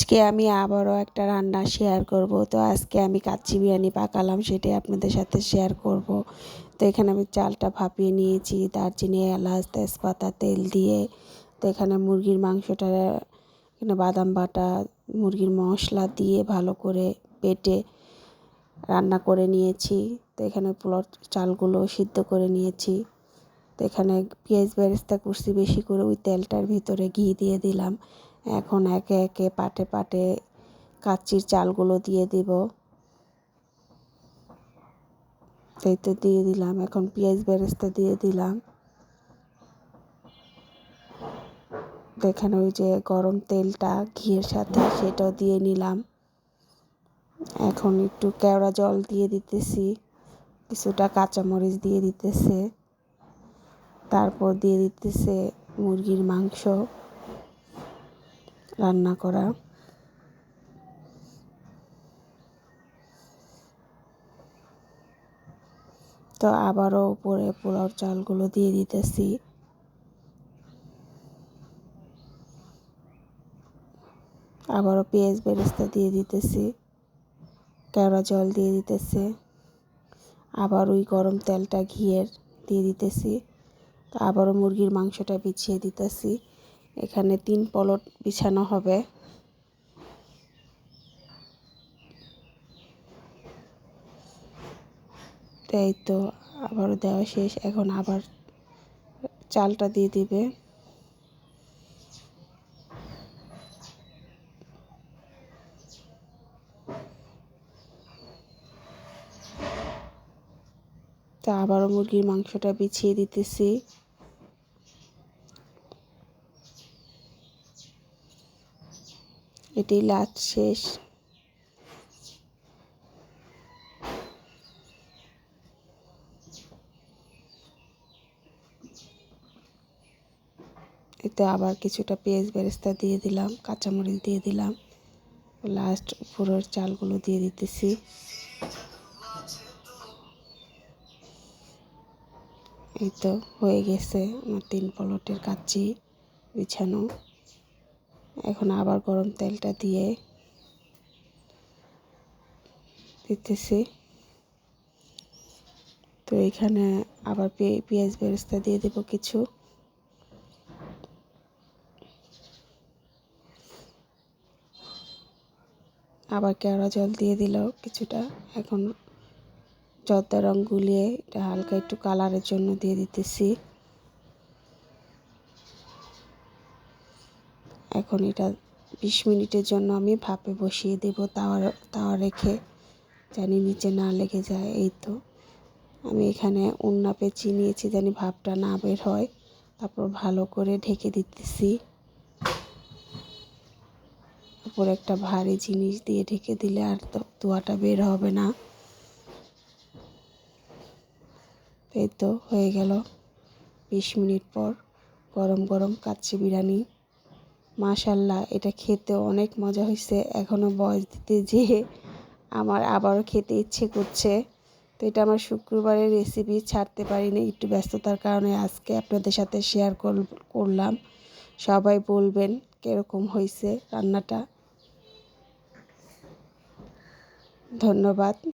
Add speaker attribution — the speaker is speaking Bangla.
Speaker 1: আজকে আমি আবারও একটা রান্না শেয়ার করব। তো আজকে আমি কাচ্চি বিরিয়ানি পাকালাম, সেটাই আপনাদের সাথে শেয়ার করব। তো এখানে আমি চালটা ভাপিয়ে নিয়েছি, দারচিনি, এলাচ, তেজপাতা, তেল দিয়ে। তো এখানে মুরগির মাংসটা, এখানে বাদাম বাটা, মুরগির মশলা দিয়ে ভালো করে বেটে রান্না করে নিয়েছি। তো এখানে পোলাও চালগুলো সিদ্ধ করে নিয়েছি। তো এখানে পেঁয়াজ বেরেস্তা করছি বেশি করে ওই তেলটার ভিতরে ঘি দিয়ে দিলাম। এখন একে একে পাটে পাটে কাচ্চির চালগুলো দিয়ে দিব। এই তো দিয়ে দিলাম, এখন পেঁয়াজ বেরেস্তা দিয়ে দিলাম। দেখেন ওই যে গরম তেলটা ঘিয়ের সাথে সেটাও দিয়ে নিলাম। এখন একটু কেওড়া জল দিয়ে দিতেছি, কিছুটা কাঁচামরিচ দিয়ে দিতেছে। তারপর দিয়ে দিতেছে মুরগির মাংস। রান্না করা। তো আবারও উপরে পোলাওর চালগুলো দিয়ে দিতেছি। আবারও পেঁয়াজ বেরেস্তা দিয়ে দিতেছি। কেওড়া জল দিয়ে দিতেছে। আবার ওই গরম তেলটা ঘিয়ের দিয়ে দিতেছি। আবারও মুরগির মাংসটা বিছিয়ে দিতেছি। এখানে তিন পলট বিছানো হবে। তাই তো আবারও দেওয়া শেষ, এখন আবার চালটা দিয়ে দিবে। তা আবারও মুরগির মাংসটা বিছিয়ে দিতেছি। এটি লাস্ট শেষ। এতে আবার কিছুটা পেঁয়াজ বেরেস্তা দিয়ে দিলাম, কাঁচামরিচ দিয়ে দিলাম। লাস্ট উপরের চালগুলো দিয়ে দিতেছি। এই তো হয়ে গেছে আমার তিন পলটের কাচ্চি বিছানো। এখন আবার গরম তেলটা দিয়ে দিতেছি। তো এখানে আবার পেঁয়াজ বেরেস্তা দিয়ে দেব কিছু। আবার কেওড়া জল দিয়ে দিল কিছুটা। এখন জর্দা রং গুলিয়ে এটা হালকা একটু কালারের জন্য দিয়ে দিতেছি। এখন এটা বিশ মিনিটের জন্য আমি ভাপে বসিয়ে দেব তাওয়া তাওয়া রেখে জানি নিচে না লেগে যায়, এই তো। আমি এখানে উন্না পেঁচি নিয়েছি, জানি ভাপটা না বের হয়। তারপর ভালো করে ঢেকে দিতেছি। উপর একটা ভারী জিনিস দিয়ে ঢেকে দিলে আর তো ধোয়াটা বের হবে না। এই তো হয়ে গেল। বিশ মিনিট পর গরম গরম কাচ্চি বিরিয়ানি। মাশাল্লাহ, এটা খেতে অনেক মজা হয়েছে এখনও বয়স দিতে যেয়ে আমার আবারও খেতে ইচ্ছে করছে। তো এটা আমার শুক্রবারের রেসিপি ছাড়তে পারিনি, একটু ব্যস্ততার কারণে আজকে আপনাদের সাথে শেয়ার করলাম। সবাই বলবেন কীরকম হয়েছে রান্নাটা। ধন্যবাদ।